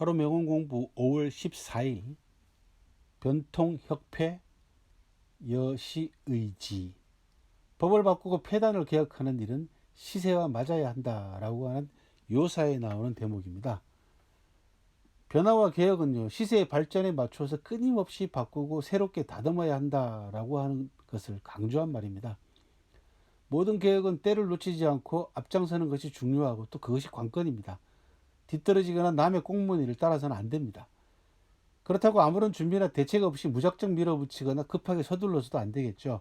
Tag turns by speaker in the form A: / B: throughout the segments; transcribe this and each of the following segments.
A: 하루 명언 공부 5월 14일 변통혁패 여시의지 법을 바꾸고 폐단을 개혁하는 일은 시세와 맞아야 한다라고 하는 요사에 나오는 대목입니다. 변화와 개혁은요 시세의 발전에 맞춰서 끊임없이 바꾸고 새롭게 다듬어야 한다라고 하는 것을 강조한 말입니다. 모든 개혁은 때를 놓치지 않고 앞장서는 것이 중요하고 또 그것이 관건입니다. 뒤떨어지거나 남의 꽁무니를 따라서는 안 됩니다. 그렇다고 아무런 준비나 대책 없이 무작정 밀어붙이거나 급하게 서둘러서도 안 되겠죠.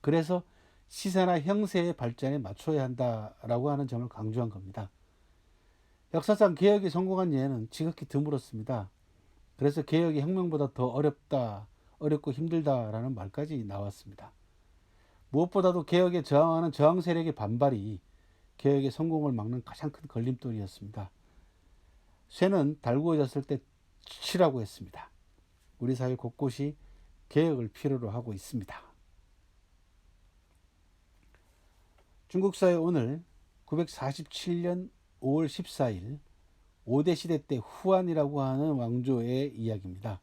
A: 그래서 시세나 형세의 발전에 맞춰야 한다라고 하는 점을 강조한 겁니다. 역사상 개혁이 성공한 예는 지극히 드물었습니다. 그래서 개혁이 혁명보다 더 어렵다, 어렵고 힘들다라는 말까지 나왔습니다. 무엇보다도 개혁에 저항하는 저항 세력의 반발이 개혁의 성공을 막는 가장 큰 걸림돌이었습니다. 쇠는 달구어졌을 때 치라고 했습니다. 우리 사회 곳곳이 개혁을 필요로 하고 있습니다. 중국 사회 오늘 947년 5월 14일 5대 시대 때 후안이라고 하는 왕조의 이야기입니다.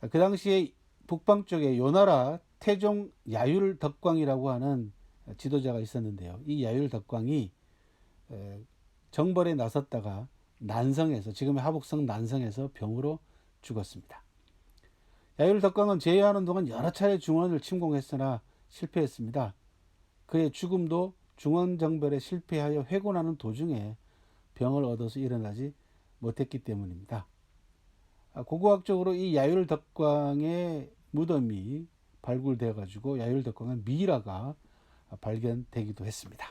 A: 그 당시에 북방 쪽에 요나라 태종 야율 덕광이라고 하는 지도자가 있었는데요. 이 야율 덕광이 정벌에 나섰다가 난성에서 지금의 하북성 난성에서 병으로 죽었습니다. 야율 덕광은 제위하는 동안 여러 차례 중원을 침공했으나 실패했습니다. 그의 죽음도 중원 정벌에 실패하여 회군하는 도중에 병을 얻어서 일어나지 못했기 때문입니다. 고고학적으로 이 야율 덕광의 무덤이 발굴되어 가지고 야율 덕광의 미라가 발견되기도 했습니다.